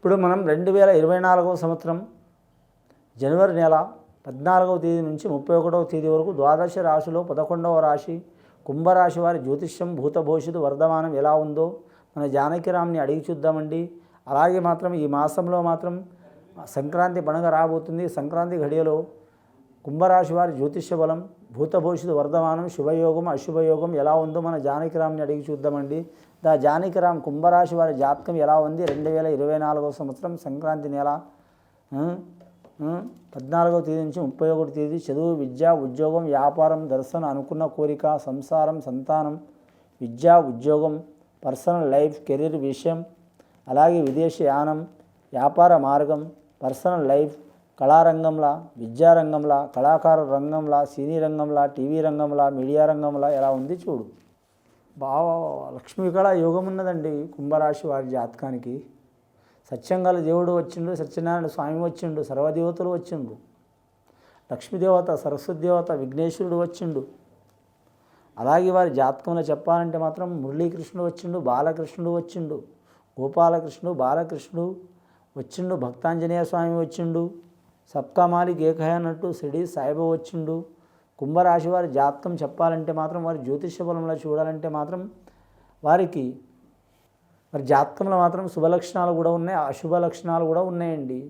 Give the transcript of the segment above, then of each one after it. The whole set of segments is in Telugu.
ఇప్పుడు మనం రెండు వేల ఇరవై నాలుగవ సంవత్సరం జనవరి నెల పద్నాలుగవ తేదీ నుంచి ముప్పై ఒకటవ తేదీ వరకు ద్వాదశ రాశిలో పదకొండవ రాశి కుంభరాశి వారి జ్యోతిష్యం భూత భవిష్యత్తు వర్ధమానం ఎలా ఉందో మన జానకిరామ్ని అడిగి చూద్దామండి. అలాగే మాత్రం ఈ మాసంలో మాత్రం సంక్రాంతి పండుగ రాబోతుంది. సంక్రాంతి ఘడియలో కుంభరాశి వారి జ్యోతిష్య బలం భూత భవిష్యత్తు వర్ధమానం శుభయోగం అశుభయోగం ఎలా ఉందో మన జానకిరామ్ని అడిగి చూద్దామండి. ద జానకిరామ్ కుంభరాశి వారి జాతకం ఎలా ఉంది? రెండు వేల ఇరవై నాలుగో సంవత్సరం సంక్రాంతి నెల పద్నాలుగో పద్నాలుగవ తేదీ నుంచి ముప్పై ఒకటి తేదీ చదువు విద్య ఉద్యోగం వ్యాపారం దర్శనం అనుకున్న కోరిక సంసారం సంతానం విద్య ఉద్యోగం పర్సనల్ లైఫ్ కెరీర్ విషయం అలాగే విదేశీ యానం వ్యాపార మార్గం పర్సనల్ లైఫ్ కళారంగంలా విద్యారంగంలా కళాకారుల రంగంలా సినీ రంగంలా టీవీ రంగంలా మీడియా రంగంలా ఎలా ఉంది చూడు. బావా లక్ష్మి కళ యోగం ఉన్నదండి. కుంభరాశి వారి జాతకానికి. సత్యంగల దేవుడు వచ్చిండు సత్యనారాయణ స్వామి వచ్చిండు సర్వదేవతలు వచ్చిండు లక్ష్మీదేవత సరస్వతి దేవత విఘ్నేశ్వరుడు వచ్చిండు. అలాగే వారి జాతకంలో చెప్పాలంటే మాత్రం మురళీకృష్ణుడు వచ్చిండు బాలకృష్ణుడు వచ్చిండు గోపాలకృష్ణుడు బాలకృష్ణుడు వచ్చిండు భక్తాంజనేయ స్వామి వచ్చిండు సప్కామాలి మాలిక్ అన్నట్టు షిరిడి సాయిబాబా వచ్చిండు. కుంభరాశి వారి జాతకం చెప్పాలంటే మాత్రం వారి జ్యోతిష బలంలో చూడాలంటే మాత్రం వారికి మరి జాతకంలో మాత్రం శుభ లక్షణాలు కూడా ఉన్నాయి అశుభ లక్షణాలు కూడా ఉన్నాయండి.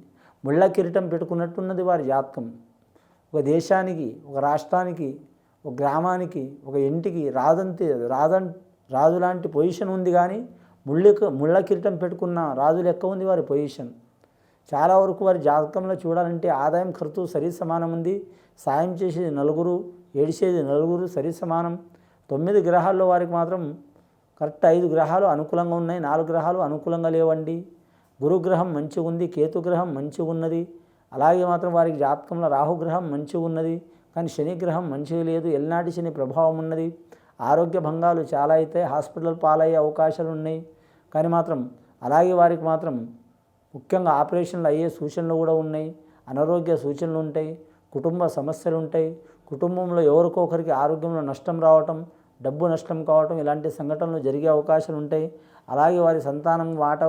ముళ్ళ కిరీటం పెట్టుకున్నట్టున్నది వారి జాతకం. ఒక దేశానికి ఒక రాష్ట్రానికి ఒక గ్రామానికి ఒక ఇంటికి రాదంతే రాదం రాజు లాంటి పొజిషన్ ఉంది కానీ ముళ్ళ ముళ్ళ కిరీటం పెట్టుకున్న రాజు లెక్క ఉంది వారి పొజిషన్. చాలా వరకు వారి జాతకంలో చూడాలంటే ఆదాయం ఖర్చు సరి సమానం ఉంది. సాయం చేసేది నలుగురు ఏడిసేది నలుగురు సరి సమానం. తొమ్మిది గ్రహాల్లో వారికి మాత్రం కరెక్ట్ ఐదు గ్రహాలు అనుకూలంగా ఉన్నాయి. నాలుగు గ్రహాలు అనుకూలంగా లేవండి. గురుగ్రహం మంచిగా ఉంది కేతుగ్రహం మంచిగా ఉన్నది. అలాగే మాత్రం వారికి జాతకంలో రాహుగ్రహం మంచిగా ఉన్నది. కానీ శనిగ్రహం మంచిగా లేదు. ఎల్నాటి శని ప్రభావం ఉన్నది. ఆరోగ్య భంగాలు చాలా అయితే హాస్పిటల్ పాలయ్యే అవకాశాలు ఉన్నాయి. కానీ మాత్రం అలాగే వారికి మాత్రం ముఖ్యంగా ఆపరేషన్లు అయ్యే సూచనలు కూడా ఉన్నాయి. అనారోగ్య సూచనలు ఉంటాయి. కుటుంబ సమస్యలు ఉంటాయి. కుటుంబంలో ఎవరికొకరికి ఆరోగ్యంలో నష్టం రావటం డబ్బు నష్టం కావటం ఇలాంటి సంఘటనలు జరిగే అవకాశాలు ఉంటాయి. అలాగే వారి సంతానం మాట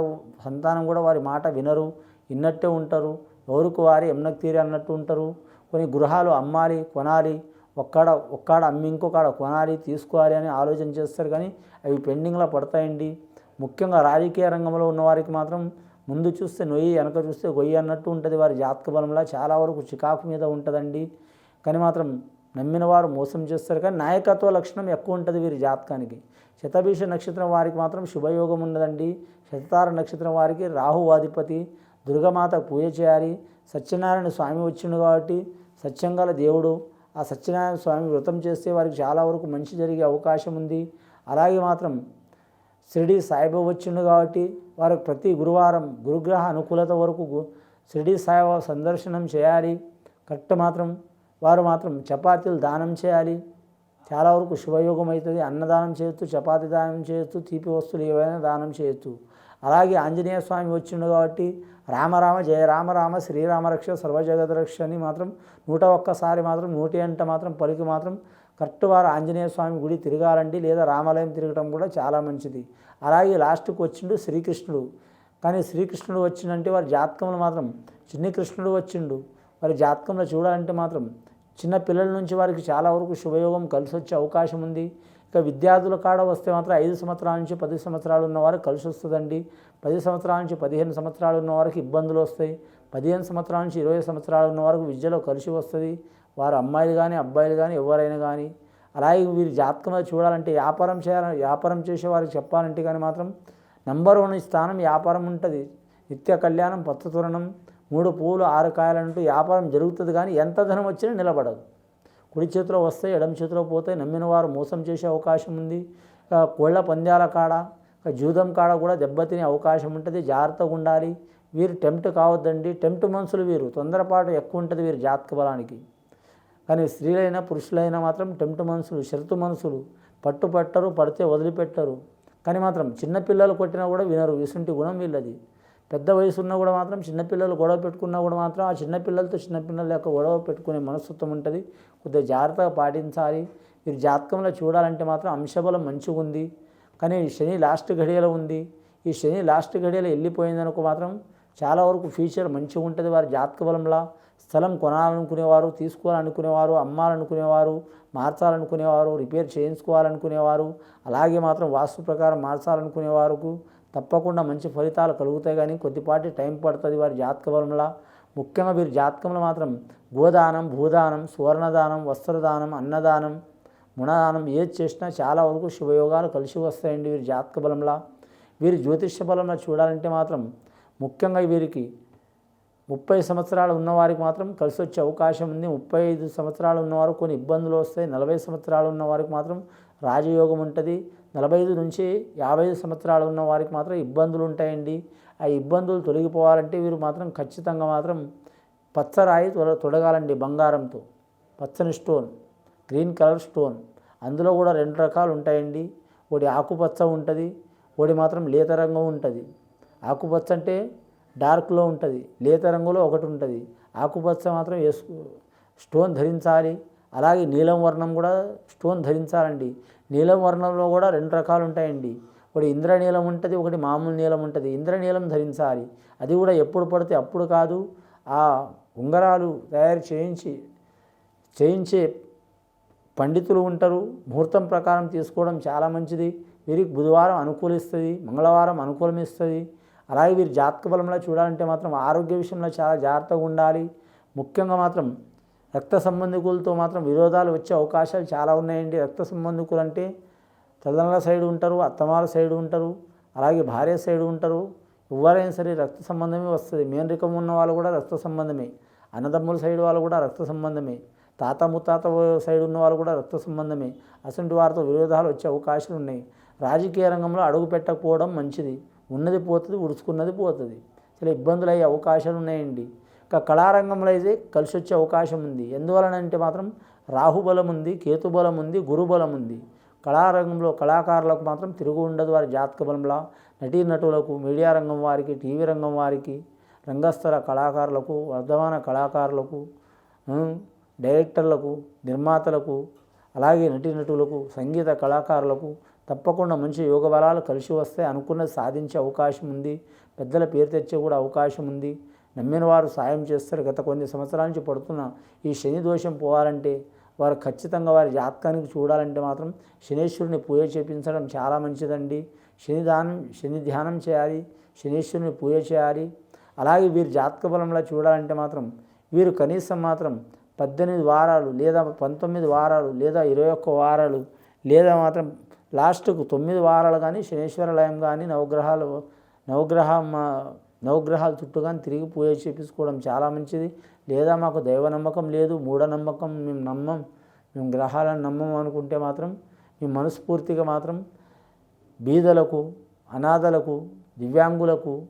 సంతానం కూడా వారి మాట వినరు. విన్నట్టే ఉంటారు. ఎవరికి వారి ఎమ్నకు తీరి అన్నట్టు ఉంటారు. కొన్ని గృహాలు అమ్మాలి కొనాలి. ఒక్కడ ఒక్కడ అమ్మి ఇంకొకడ కొనాలి తీసుకోవాలి అని ఆలోచన చేస్తారు కానీ అవి పెండింగ్లో పడతాయండి. ముఖ్యంగా రాజకీయ రంగంలో ఉన్నవారికి మాత్రం ముందు చూస్తే నొయ్యి వెనక చూస్తే గొయ్యి అన్నట్టు ఉంటుంది. వారి జాతక బలంలో చాలా వరకు చికాకు మీద ఉంటుందండి. కానీ మాత్రం నమ్మిన వారు మోసం చేస్తారు. కానీ నాయకత్వ లక్షణం ఎక్కువ ఉంటుంది వీరి జాతకానికి. శతభీష నక్షత్రం వారికి మాత్రం శుభయోగం ఉన్నదండి. శతతార నక్షత్రం వారికి రాహువాధిపతి దుర్గమాత పూజ చేయాలి. సత్యనారాయణ స్వామి వచ్చిండు కాబట్టి సత్యంగల దేవుడు. ఆ సత్యనారాయణ స్వామి వ్రతం చేస్తే వారికి చాలా వరకు మంచి జరిగే అవకాశం ఉంది. అలాగే మాత్రం షిరిడి సాయిబాబా వచ్చిండు కాబట్టి వారికి ప్రతి గురువారం గురుగ్రహ అనుకూలత వరకు షిరిడి సాయిబాబా సందర్శనం చేయాలి. కరెక్ట్ మాత్రం వారు మాత్రం చపాతీలు దానం చేయాలి. చాలా వరకు శుభయోగం అవుతుంది. అన్నదానం చేయొచ్చు చపాతీ దానం చేయొచ్చు తీపి వస్తువులు ఏవైనా దానం చేయొచ్చు. అలాగే ఆంజనేయ స్వామి వచ్చిండు కాబట్టి రామరామ జయ రామ రామ శ్రీరామ రక్ష అని మాత్రం నూట ఒక్కసారి మాత్రం నూటి అంట మాత్రం పలికి మాత్రం కరెక్ట్ వారు ఆంజనేయ స్వామి గుడి తిరగాలండి లేదా రామాలయం తిరగటం కూడా చాలా మంచిది. అలాగే లాస్ట్కి వచ్చిండు శ్రీకృష్ణుడు. కానీ శ్రీకృష్ణుడు వచ్చిండంటే వారి జాతకంలో మాత్రం చిన్ని కృష్ణుడు వచ్చిండు. వారి జాతకంలో చూడాలంటే మాత్రం చిన్న పిల్లల నుంచి వారికి చాలా వరకు శుభయోగం కలిసి వచ్చే అవకాశం ఉంది. ఇక విద్యార్థుల కాడ వస్తే మాత్రం ఐదు సంవత్సరాల నుంచి పది సంవత్సరాలు ఉన్నవారు కలిసి వస్తుందండి. పది సంవత్సరాల నుంచి పదిహేను సంవత్సరాలు ఉన్న వారికి ఇబ్బందులు వస్తాయి. పదిహేను సంవత్సరాల నుంచి ఇరవై సంవత్సరాలు ఉన్న వారికి విద్యలో కలిసి వస్తుంది. వారు అమ్మాయిలు కానీ అబ్బాయిలు కానీ ఎవరైనా కానీ అలాగే వీరి జాతకంగా చూడాలంటే వ్యాపారం చేయాలని వ్యాపారం చేసే వారికి చెప్పాలంటే కానీ మాత్రం నంబర్ వన్ స్థానం వ్యాపారం ఉంటుంది. నిత్య కళ్యాణం పచ్చతోరణం మూడు పువ్వులు ఆరు కాయలంటూ వ్యాపారం జరుగుతుంది కానీ ఎంత ధనం వచ్చినా నిలబడదు. కుడి చేతిలో వస్తే ఎడమ చేతిలో పోతే నమ్మిన వారు మోసం చేసే అవకాశం ఉంది. కోళ్ళ కోళ్ళ పందాల కాడ జూదం కాడ కూడా దెబ్బతినే అవకాశం ఉంటుంది. జాగ్రత్తగా ఉండాలి. వీరు టెంప్ట్ కావద్దండి. టెంప్ట్ మనుషులు వీరు. తొందరపాటు ఎక్కువ ఉంటుంది వీరు జాతక బలానికి. కానీ స్త్రీలైనా పురుషులైనా మాత్రం టెంప్ట్ మనుషులు షరతు మనుషులు పట్టు పట్టరు పడితే వదిలిపెట్టరు. కానీ మాత్రం చిన్నపిల్లలు కొట్టినా కూడా వినరు. ఇసుంటి గుణం వీళ్ళది. పెద్ద వయసు ఉన్నా కూడా మాత్రం చిన్నపిల్లలు గొడవ పెట్టుకున్నా కూడా మాత్రం ఆ చిన్నపిల్లలతో చిన్నపిల్లల యొక్క గొడవ పెట్టుకునే మనస్తత్వం ఉంటుంది. కొద్దిగా జాగ్రత్తగా పాటించాలి. మీరు జాతకంలో చూడాలంటే మాత్రం అంశబలం మంచిగా ఉంది. కానీ శని లాస్ట్ ఘడియలో ఉంది. ఈ శని లాస్ట్ ఘడియలో వెళ్ళిపోయిందనుకో మాత్రం చాలా వరకు ఫ్యూచర్ మంచిగా ఉంటుంది వారి జాతక బలంలా. స్థలం కొనాలనుకునేవారు తీసుకోవాలనుకునేవారు అమ్మాలనుకునేవారు మార్చాలనుకునేవారు రిపేర్ చేయించుకోవాలనుకునేవారు అలాగే మాత్రం వాస్తు ప్రకారం మార్చాలనుకునేవారు తప్పకుండా మంచి ఫలితాలు కలుగుతాయి. కానీ కొద్దిపాటి టైం పడుతుంది వారి జాతక బలంలా ముఖ్యంగా వీరి జాతకంలో మాత్రం గోదానం భూదానం సువర్ణదానం వస్త్రదానం అన్నదానం మునదానం ఏది చేసినా చాలా వరకు శుభయోగాలు కలిసి వస్తాయండి వీరి జాతక బలంలా వీరి జ్యోతిష్య బలంలో చూడాలంటే మాత్రం ముఖ్యంగా వీరికి ముప్పై సంవత్సరాలు ఉన్నవారికి మాత్రం కలిసి వచ్చే అవకాశం ఉంది. ముప్పై ఐదు సంవత్సరాలు ఉన్నవారు కొన్ని ఇబ్బందులు వస్తాయి. నలభై సంవత్సరాలు ఉన్న వారికి మాత్రం రాజయోగం ఉంటుంది. నలభై ఐదు నుంచి యాభై ఐదు సంవత్సరాలు ఉన్న వారికి మాత్రం ఇబ్బందులు ఉంటాయండి. ఆ ఇబ్బందులు తొలగిపోవాలంటే వీరు మాత్రం ఖచ్చితంగా మాత్రం పచ్చరాయి తొడ తొడగాలండి బంగారంతో. పచ్చని స్టోన్ గ్రీన్ కలర్ స్టోన్. అందులో కూడా రెండు రకాలు ఉంటాయండి. ఒకటి ఆకుపచ్చ ఉంటుంది. ఒకటి మాత్రం లేత రంగు ఉంటుంది. ఆకుపచ్చ అంటే డార్క్లో ఉంటుంది లేత రంగులో ఒకటి ఉంటుంది. ఆకుపచ్చ మాత్రం వేసుకో స్టోన్ ధరించాలి. అలాగే నీలం వర్ణం కూడా స్టోన్ ధరించాలండి. నీలం వర్ణంలో కూడా రెండు రకాలు ఉంటాయండి. ఒకటి ఇంద్రనీలం ఉంటుంది ఒకటి మామూలు నీలం ఉంటుంది. ఇంద్రనీలం ధరించాలి. అది కూడా ఎప్పుడు పడితే అప్పుడు కాదు. ఆ ఉంగరాలు తయారు చేయించి చేయించే పండితులు ఉంటారు. ముహూర్తం ప్రకారం తీసుకోవడం చాలా మంచిది. వీరికి బుధవారం అనుకూలిస్తుంది మంగళవారం అనుకూలమిస్తుంది. అలాగే వీరి జాతక బలంలో చూడాలంటే మాత్రం ఆరోగ్య విషయంలో చాలా జాగ్రత్తగా ఉండాలి. ముఖ్యంగా మాత్రం రక్త సంబంధికులతో మాత్రం విరోధాలు వచ్చే అవకాశాలు చాలా ఉన్నాయండి. రక్త సంబంధికులు అంటే తల్లిదండ్రుల సైడ్ ఉంటారు అత్తమాల సైడ్ ఉంటారు అలాగే భార్య సైడ్ ఉంటారు. ఎవరైనా సరే రక్త సంబంధమే వస్తుంది. మేన్ రికం ఉన్న వాళ్ళు కూడా రక్త సంబంధమే. అన్నదమ్ముల సైడ్ వాళ్ళు కూడా రక్త సంబంధమే. తాత ముత్తాత సైడ్ ఉన్న వాళ్ళు కూడా రక్త సంబంధమే. అసలు వారితో విరోధాలు వచ్చే అవకాశాలు ఉన్నాయి. రాజకీయ రంగంలో అడుగు పెట్టకపోవడం మంచిది. ఉన్నది పోతుంది ఉడుచుకున్నది పోతుంది. చాలా ఇబ్బందులు అయ్యే అవకాశాలు ఉన్నాయండి. ఇక కళారంగంలో అయితే కలిసి వచ్చే అవకాశం ఉంది. ఎందువలనంటే మాత్రం రాహుబలం ఉంది కేతుబలం ఉంది గురుబలం ఉంది. కళారంగంలో కళాకారులకు మాత్రం తిరుగు ఉండదు వారి జాతక బలంలా. నటీనటులకు మీడియా రంగం వారికి టీవీ రంగం వారికి రంగస్థల కళాకారులకు వర్ధమాన కళాకారులకు డైరెక్టర్లకు నిర్మాతలకు అలాగే నటీనటులకు సంగీత కళాకారులకు తప్పకుండా మంచి యోగ బలాలు కలిసి వస్తే అనుకున్నది సాధించే అవకాశం ఉంది. పెద్దల పేరు తెచ్చే కూడా అవకాశం ఉంది. నమ్మిన వారు సాయం చేస్తారు. గత కొన్ని సంవత్సరాల నుంచి పడుతున్న ఈ శని దోషం పోవాలంటే వారు ఖచ్చితంగా వారి జాతకానికి చూడాలంటే మాత్రం శనేశ్వరుని పూజ చేపించడం చాలా మంచిదండి. శని దానం శని ధ్యానం చేయాలి. శనీశ్వరుని పూజ చేయాలి. అలాగే వీరి జాతక బలంలో చూడాలంటే మాత్రం వీరు కనీసం మాత్రం పద్దెనిమిది వారాలు లేదా పంతొమ్మిది వారాలు లేదా ఇరవై ఒక్క వారాలు లేదా మాత్రం లాస్ట్కు తొమ్మిది వారాలు కానీ శనేశ్వరాలయం కానీ నవగ్రహాలు నవగ్రహ మా- నవగ్రహాల చుట్టూ కానీ తిరిగి పూజ చేపించుకోవడం చాలా మంచిది. లేదా మాకు దైవ నమ్మకం లేదు మూఢనమ్మకం మేము నమ్మం మేము గ్రహాలను నమ్మం అనుకుంటే మాత్రం మేము మనస్ఫూర్తిగా మాత్రం బీదలకు అనాథలకు దివ్యాంగులకు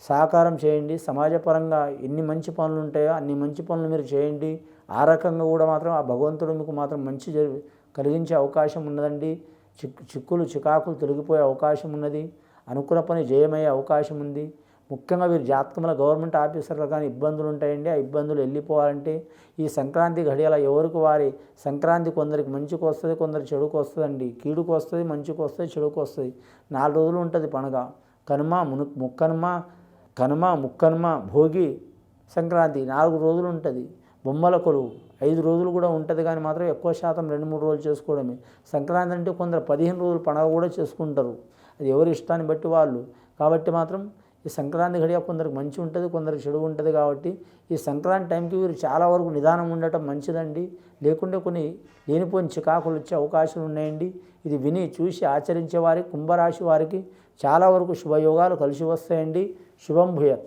సహకారం చేయండి. సమాజపరంగా ఎన్ని మంచి పనులు ఉంటాయో అన్ని మంచి పనులు మీరు చేయండి. ఆ రకంగా కూడా మాత్రం ఆ భగవంతుడు మీకు మాత్రం మంచి జరి కలిగించే అవకాశం ఉన్నదండి. చిక్కు చిక్కులు చికాకులు తొలగిపోయే అవకాశం ఉన్నది. అనుకున్న పని జయమయ్యే అవకాశం ఉంది. ముఖ్యంగా వీరు జాతకంలో గవర్నమెంట్ ఆఫీసర్లు కానీ ఇబ్బందులు ఉంటాయండి. ఆ ఇబ్బందులు వెళ్ళిపోవాలంటే ఈ సంక్రాంతి ఘడియల ఎవరికి వారి సంక్రాంతి కొందరికి మంచికి వస్తుంది కొందరు చెడుకు వస్తుందండి. కీడుకు వస్తుంది మంచికి వస్తుంది చెడుకు వస్తుంది. నాలుగు రోజులు ఉంటుంది పండుగ కనుమ మును ముక్కనుమ కనుమ ముక్కనుమ భోగి సంక్రాంతి నాలుగు రోజులు ఉంటుంది. బొమ్మల కొలువు. ఐదు రోజులు కూడా ఉంటుంది కానీ మాత్రం ఎక్కువ శాతం రెండు మూడు రోజులు చేసుకోవడమే. సంక్రాంతి అంటే కొందరు పదిహేను రోజులు పండుగ కూడా చేసుకుంటారు. అది ఎవరి ఇష్టాన్ని బట్టి వాళ్ళు. కాబట్టి మాత్రం ఈ సంక్రాంతి గడియ కొందరికి మంచి ఉంటుంది కొందరికి చెడు ఉంటుంది కాబట్టి ఈ సంక్రాంతి టైంకి వీరు చాలా వరకు నిదానం ఉండటం మంచిదండి. లేకుంటే కొన్ని లేనిపోయిన చికాకులు వచ్చే అవకాశాలు ఉన్నాయండి. ఇది విని చూసి ఆచరించే వారికి కుంభరాశి వారికి చాలా వరకు శుభయోగాలు కలిసి వస్తాయండి. శుభం భూయత్.